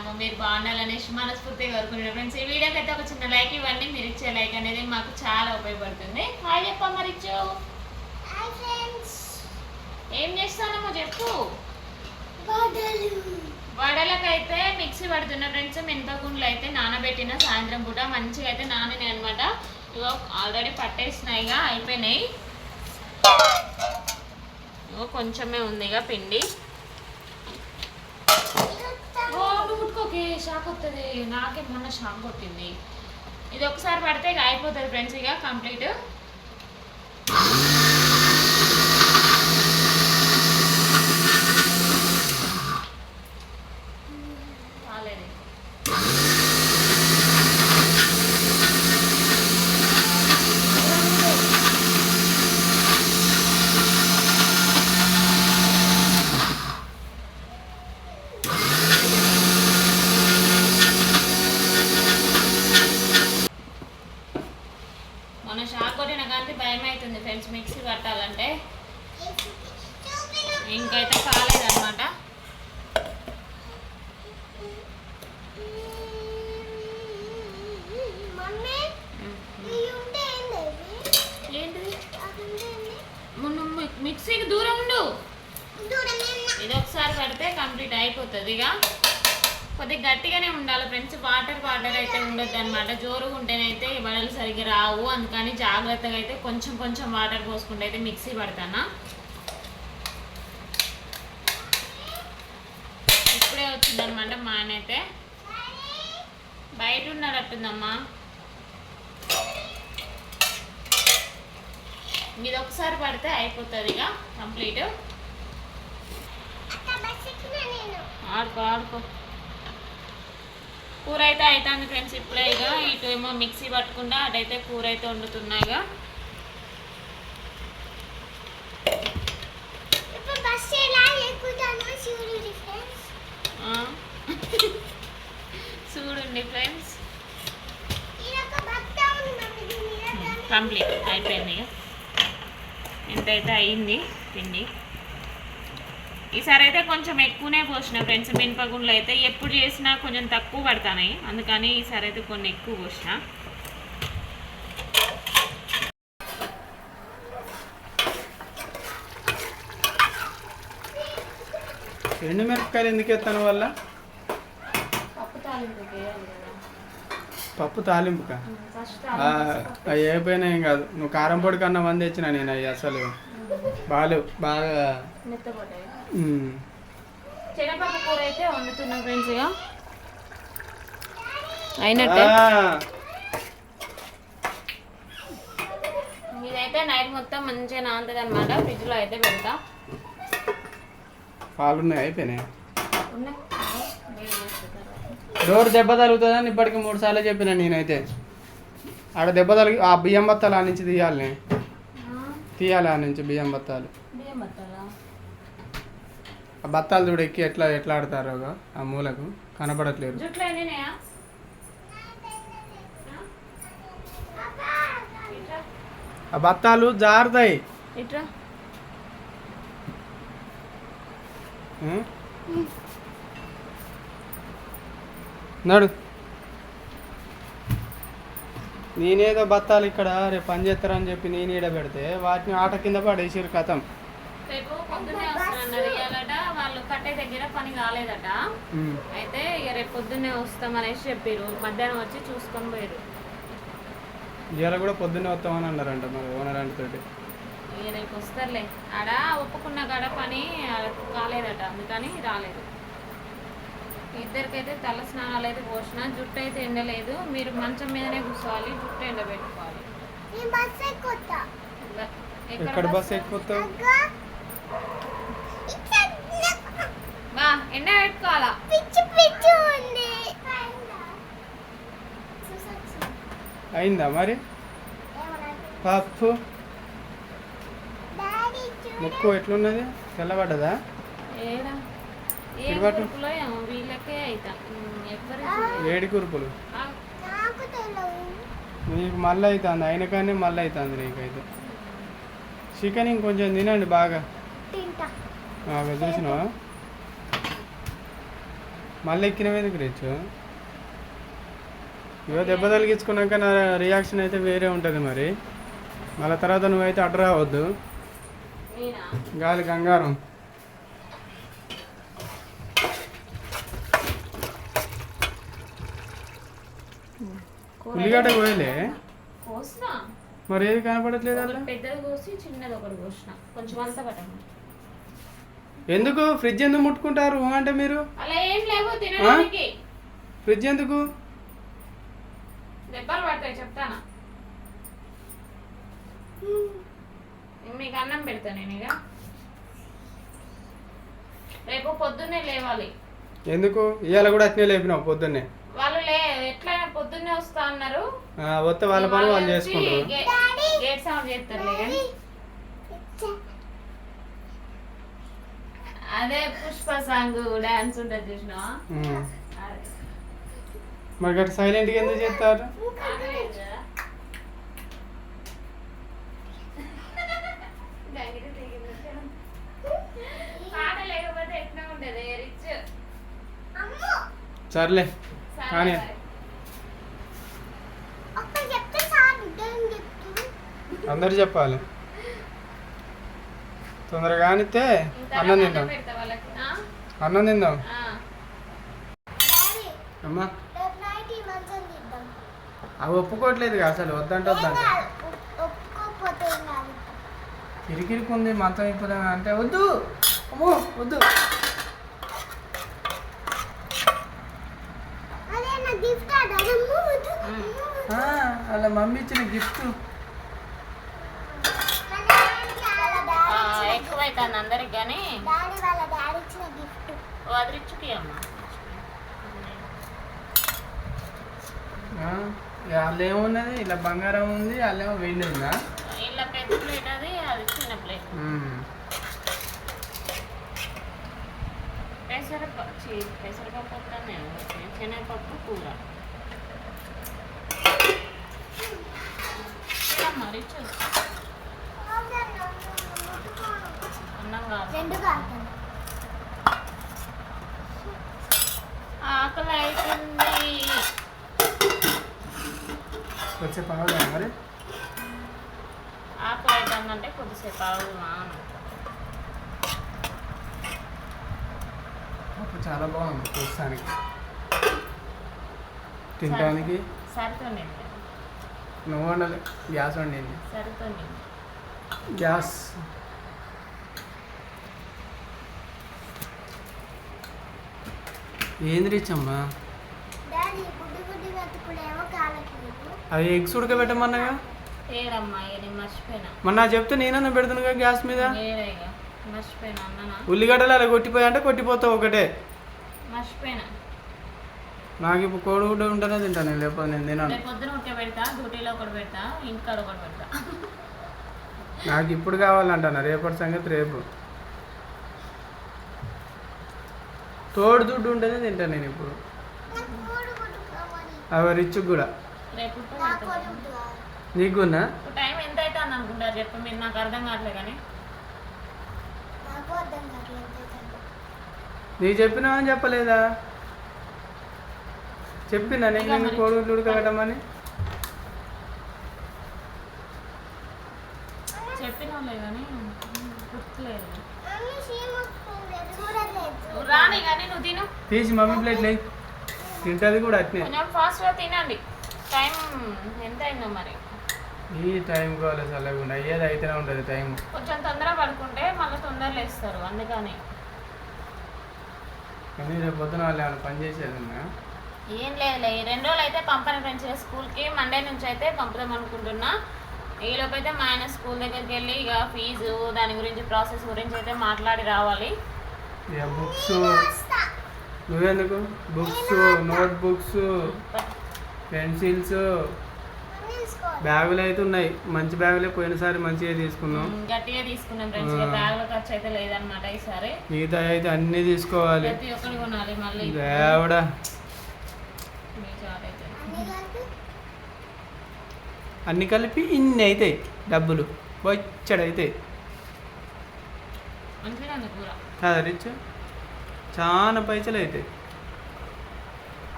బాగున్నాము మీరు బాగుండాలనేసి మనస్ఫూర్తిగా కోరుకుంటున్నాం. ఫ్రెండ్స్ ఈ వీడియోకి అయితే ఒక చిన్న లైక్ ఇవ్వండి. మీరు ఇచ్చే లైక్ అనేది మాకు చాలా ఉపయోగపడుతుంది. హాయ్ చెప్ప మరి ఏం చేస్తానమ్మో చెప్పు. వడలు. వడలకైతే మిక్సీ పడుతున్న ఫ్రెండ్స్. మినపగుండ్లు అయితే నానబెట్టిన సాయంత్రం పూట. మంచిగా అయితే నానినాయి అనమాట ఇగో ఆల్రెడీ పట్టేసినాయిగా అయిపోయినాయి. ఇగో కొంచెమే ఉంది ఇక పిండి. ఓ ముట్టుకోకే షాక్ వస్తుంది నాకే మొన్న షాక్ కొట్టింది ఇది ఒకసారి పడితే ఇక అయిపోతుంది ఫ్రెండ్స్ ఇక కంప్లీట్ కాలేదు మొన్న షాక్ భయం అవుతుంది ఫ్రెండ్స్ మిక్సీ పట్టాలంటే. ఇంకైతే కాలేదన్నమాట. మిక్సీకి దూరం ఉండు. ఇది ఒకసారి పడితే కంప్లీట్ అయిపోతుంది ఇక. కొద్దిగా గట్టిగానే ఉండాలి ఫ్రెండ్స్. వాటర్ వాటర్ అయితే ఉండొద్దు అనమాట జోరుగా ఉంటేనైతే వడలు సరిగ్గా రావు. అందుకని జాగ్రత్తగా అయితే కొంచెం కొంచెం వాటర్ పోసుకుంటే అయితే మిక్సీ పడతానా? ఇప్పుడే వచ్చిందనమాట మా అయితే. బయట ఉన్నాడట్టుందమ్మా ఇది ఒకసారి పడితే అయిపోతుంది ఇక కంప్లీట్ ఆడుకో ఆడుకో. కూర అయితే అవుతుంది ఫ్రెండ్స్ ఇప్పుడే ఇక ఇటు ఏమో మిక్సీ పట్టకుండా అటైతే కూర అయితే ఫ్రెండ్స్ చూడండి ఫ్రెండ్స్ కంప్లీట్ అయిపోయింది ఇక ఎంతైతే అయింది పిండి ఈసారి అయితే కొంచెం ఎక్కువనే పోసిన ఫ్రెండ్స్ మినపగుండ్లు అయితే ఎప్పుడు చేసినా కొంచెం తక్కువ పడతాయి అందుకని ఈసారి అయితే కొన్ని ఎక్కువ పోసిన. ఎండు మిరపకాయలు ఎందుకు ఎత్తాను వల్ల? పప్పు తాలింపుక అవి అయిపోయినా ఏం కాదు. నువ్వు కారం పొడి కన్నా మంది తెచ్చిన నేను అవి అసలు. బాగాలేవు. బాగా. శనగపప్పు కూర అయితే వండుతున్నాం ఫ్రెండ్స్ ఇక అయినట్టే. ఇదైతే నైట్ మొత్తం మంచిగా నానుతుంది అనమాట ఫ్రిడ్జ్లో అయితే పెడతా. అయిపోయినాయి. ఉన్నాయి. తర్వాత. డోర్ దెబ్బ తగులుతుందని ఇప్పటికి మూడు సార్లు చెప్పిన నేనైతే. ఆడ దెబ్బ తగిలి ఆ బియ్యం బత్తాలు ఆ నుంచి తీయాలి. తీయాలి ఆ నుంచి బియ్యం బత్తాలు. బియ్యం ఆ బత్తాలు చూడు ఎక్కి ఎట్లా ఎట్లా ఆడతారో ఆ మూలకు. కనపడట్లేరు ఇట్రా ఆ బత్తాలు జారుతాయి? నడు. నేనేదో బత్తాలు ఇక్కడ రేపు పని చేస్తారని చెప్పి నేను ఈడ పెడితే వాటిని ఆట కింద పడేసిరు కథం రేపు పొద్దున్నే వస్తానన్నారు ఇవాళట కట్టే దగ్గర పని కాలేదట. అయితే ఇక రేపు పొద్దున్నే వస్తామనేసి చెప్పారు మధ్యాహ్నం వచ్చి చూసుకొని పోయారు ఇవాళ కూడా పొద్దున్నే వస్తామని అన్నారంట మరి ఓనర్ అంటే తోటి. ఇక రేపు వస్తారులే. ఆడ ఒప్పుకున్న కాడ పని కాలేదట. అందుకని రాలేదు. ఇద్దరికైతే తల స్నానాలు అయితే పోసిన. జుట్టు అయితే ఎండలేదు. మీరు మంచం మీదనే కూర్చోవాలి. జుట్టు ఎండబెట్టుకోవాలి. ఎక్కడ బస్ బా ఎండ పెట్టుకోవాలా? పిచ్చి పిచ్చి ఉంది. అయిందా మరి? పప్పు. ముక్కు ఎట్లున్నది? తెల్లబడ్డదా? ఏడా? కురుపులు నాకు మళ్ళీ అవుతుంది అయిన కానీ మళ్ళీ అవుతుంది నీకైతే. చికెన్ ఇంకొంచెం తినండి బాగా. బాగా చూసినావా? మళ్ళీ ఎక్కిన మీదకి రీచు ఇవో దెబ్బ తగిలించుకున్నాక నా రియాక్షన్ అయితే వేరే ఉంటుంది మరి. మళ్ళీ తర్వాత నువ్వైతే అడ్డు రావద్దు. గాలి గంగారం ఉల్లిగడ్డ కోయలే మరి ఏది కనపడట్లేదు పెద్దది కోసి చిన్నది ఒకటి కోసిన. కొంచెం అంతా పట్టండి ఎందుకు? ఫ్రిడ్జ్ ఎందుకు ముట్టుకుంటారు? అంటే మీరు? అలా ఏం లేవు తినడానికి. ఫ్రిడ్జ్ ఎందుకు? దెబ్బలు పడతాయి చెప్తానా? మీకు అన్నం పెడతా నేను ఇక. రేపు పొద్దున్నే లేవాలి. ఎందుకు? ఇవాళ కూడా అట్నే లేపినావు పొద్దున్నే. వాళ్ళు లే ఎట్లయినా పొద్దున్నే వస్తా అన్నారు. ఆ, వస్తే వాళ్ళ పని వాళ్ళు చేసుకుంటారు. గేట్ సౌండ్ చేస్తారులే కానీ. అదే పుష్ప సాంగ్ డాన్స్ ఉంటుంది. అదే. మరి గట్ట సైలెంట్గా ఎందుకు చేస్తారు? సర్లే కానీ అందరు చెప్పాలి. తొందరగా ఇంత అన్నం తిందాం. పెడతా వాళ్ళకి ఆ? అన్నం తిందాం. అమ్మా. అవి ఒప్పుకోవట్లేదు అసలు వద్దంటే వద్దంట. కాదు, ఒప్- ఒప్పుకోకపోతే ఏం కాదు. కిరికిరికి ఉంది మంచం ఇప్పుదాం అంటే వద్దు. అమ్మో వద్దు. వాళ్ళ మమ్మీ ఇచ్చిన గిఫ్ట్ మా డాడీ వాళ్ళ ఆ, ఎక్కువైతుంది అందరికి కానీ డాడీ వాళ్ళ డాడీ ఇచ్చిన గిఫ్ట్ వదిలిచ్చుకి అమ్మ. వాళ్ళు ఏమున్నది ఇలా బంగారం ఉంది వాళ్ళేమో వెండి ఉందా? ఇలా పెద్ద ప్లేట్ అది అది చిన్న ప్లేట్. పెసరపప్పు చి పెసరపప్పు వద్దనే శనగపప్పు కూర. మరి అన్నం కాదు రెండు ఆకలి అవుతుంది వచ్చే పావుదా మరి? ఆకలి అవుతుందంటే కొద్దిసేపు పప్పు చాలా బాగుంది చూస్తానికి తినడానికి సరితోండి నువ్వు వండాలి. గ్యాస్ వండింది. సరితోండి గ్యాస్. ఏంది రిచ్ అమ్మా? డాడీ గుడ్డి గుడ్డి వెతుకుడేమో కాలట్లేదు అవి ఎగ్స్ ఉడకబెట్టమన్నాగా? నేను మొన్న చెప్తే నేనన్నా పెడుతున్నాగా గ్యాస్ మీద? ఉల్లిగడ్డలు అలా కొట్టిపోయా అంటే కొట్టిపోతావు ఒకటే. నాకు ఇప్పుడు కోడిగుడ్డ ఉంటేనే తింటాను లేకపోతే నేను తినాను. నాకు ఇప్పుడు కావాలంటాను రేపటి సంగతి రేపు. తోడు దుడ్డు ఉంటేనే తింటాను నేను ఇప్పుడు నాకు కోడి అవి రిచ్ కూడా నా. కోడి నీకున్నా ఇప్పుడు టైం ఎంత అవుతుంది అనుకుంటారు చెప్పు మీరు నాకు అర్థం కావట్లేదు కానీ నాకు. నీకు చెప్పినావని చెప్పలేదా చెప్పినా నేను. కోడిగుడ్లు ఉడకబెట్టమని చెప్పినా కానీ గుర్తులేదు మమ్మీ సీమ వస్తుంది, చూడలేదు రాని కానీ నువ్వు తిను. తీసి మమ్మీ ప్లేట్ లే. తింటది కూడా అట్నే. కొంచెం ఫాస్ట్గా తినండి. టైం ఎంత అయిందో మరి. ఈ టైం కావాలి చల్లకుండా అయ్యేది అయితేనే ఉంటుంది టైం కొంచెం తొందరగా పడుకుంటే మళ్ళీ తొందరగా లేస్తారు అందుకని. కానీ రేపు పొద్దున వాళ్ళు ఏమైనా పని చేసేది ఏం లేదులే. ఈ రెండు రోజులు అయితే పంపని ఫ్రెండ్స్ స్కూల్కి. మండే నుంచి అయితే పంపుదాం అనుకుంటున్నా. ఈలోపు అయితే మా ఆయన స్కూల్ దగ్గరికి వెళ్ళి ఇక ఫీజు దాని గురించి ప్రాసెస్ గురించి అయితే మాట్లాడి రావాలి. ఇక బుక్స్ నువ్వెందుకు? బుక్స్ నోట్ బుక్స్ పెన్సిల్స్ బ్యాగులు అయితే ఉన్నాయి. మంచి బ్యాగులే పోయినసారి మంచిగా తీసుకున్నాం. గట్టిగా తీసుకున్నాం ఫ్రెండ్స్ ఇక ఆ. బ్యాగుల ఖర్చు అయితే ఈసారి. మిగతా అయితే అన్నీ తీసుకోవాలి. ప్రతి ఒక్కటి కొనాలి మళ్ళీ. దేవుడా. అన్ని కలిపి ఇన్ని అవుతాయి డబ్బులు. బొచ్చడు అవుతాయి మంచిగా కూర. కదా రిచ్ చాలా పైసలు అవుతాయి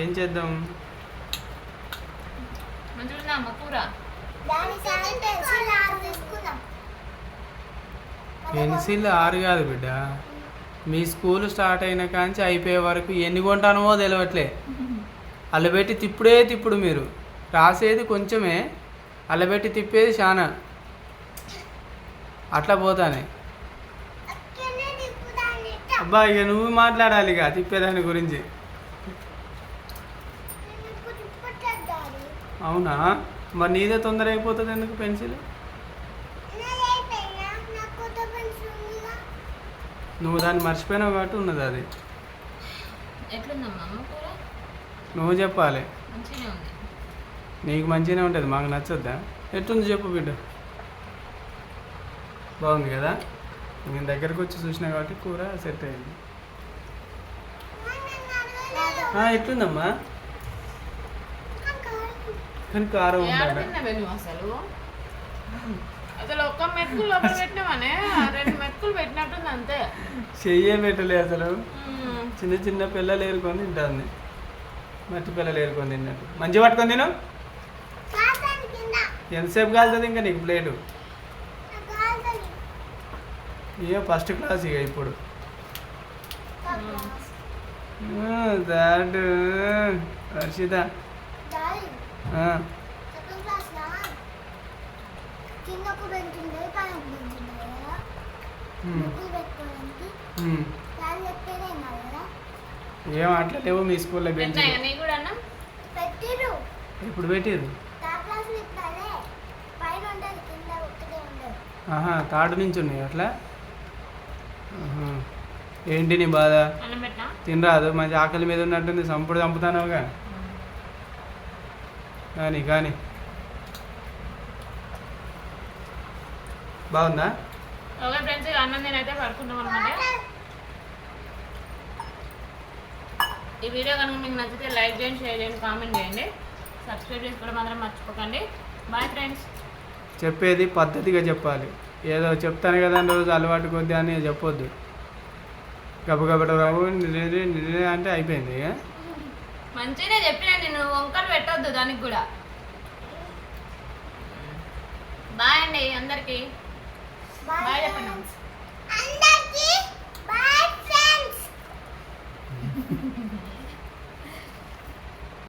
ఏం చేద్దాం? పెన్సిల్ ఆరు తీసుకుందాం. పెన్సిల్ ఆరు కాదు బిడ్డ. మీ స్కూల్ స్టార్ట్ అయిన కాంచి అయిపోయే వరకు ఎన్ని కొంటానో తెలియట్లే అల్లబెట్టి తిప్పుడే తిప్పుడు మీరు. రాసేది కొంచెమే. అల్లబెట్టి తిప్పేది చాలా అట్లా పోతానే. అబ్బా ఇక నువ్వు మాట్లాడాలి ఇక తిప్పేదాని గురించి. అవునా? మరి నీదే తొందర అయిపోతుంది ఎందుకు పెన్సిల్? నువ్వు దాన్ని మర్చిపోయినావు కాబట్టి ఉన్నది అది. నువ్వు చెప్పాలి. నీకు మంచిగానే ఉంటుంది మాకు నచ్చొద్దా? ఎట్టుంది చెప్పు బిడ్డ. బాగుంది కదా? నేను దగ్గరకు వచ్చి చూసినా కాబట్టి కూర సెట్ అయింది. ఎట్లుందమ్మా? కానీ కారం అసలు. అసలు ఒక్క మెతుకులు లోపల పెట్టినావనే రెండు మెతుకులు పెట్టినట్టుంది అంతే. చెయ్యే పెట్టలే అసలు. చిన్న చిన్న పిల్లలు ఏరుకొని తింటుంది. మట్టి పిల్లలు ఏరుకొని తిన్నట్టు. మంచిగా పట్టుకొని తిను. ఎంతసేపు కాలుతుంది ఇంకా నీకు ప్లేటు? ఇక ఫస్ట్ క్లాస్ ఇక ఇప్పుడు. దాట్ హర్షిత. ఏం అట్లా లేవు మీ స్కూల్లో బెంచ్ పెట్టినాయా నీ కూడా అన్నం? పెట్టిరు ఇప్పుడు పెట్టిరు థర్డ్ ఆహా తాడు నుంచి ఉన్నాయి అట్లా. ఏంటి నీ బాధ? తినరాదు. మంచి ఆకలి మీద ఉన్నట్టుంది. సంపుడు చంపుతానవుగా. కానీ కానీ. బాగుందా? ఓకే ఫ్రెండ్స్ అన్నం నేనైతే అనమాట ఈ వీడియో కనుక మీకు నచ్చితే లైక్ చేయండి షేర్ చేయండి కామెంట్ చేయండి. సబ్స్క్రైబ్ చేసుకోవడం మాత్రం మర్చిపోకండి. Bye friends. చెప్పేది పద్ధతిగా చెప్పాలి. ఏదో చెప్తాను కదా రోజు అలవాటు కొద్ది అని చెప్పొద్దు. గబగబడ రావు నిరే నిరే అంటే అయిపోయింది. మంచిగానే చెప్పిన నేను వంకలు పెట్టొద్దు దానికి కూడా. బాయ్ అండి అందరికీ. బాయ్ చెప్పండి.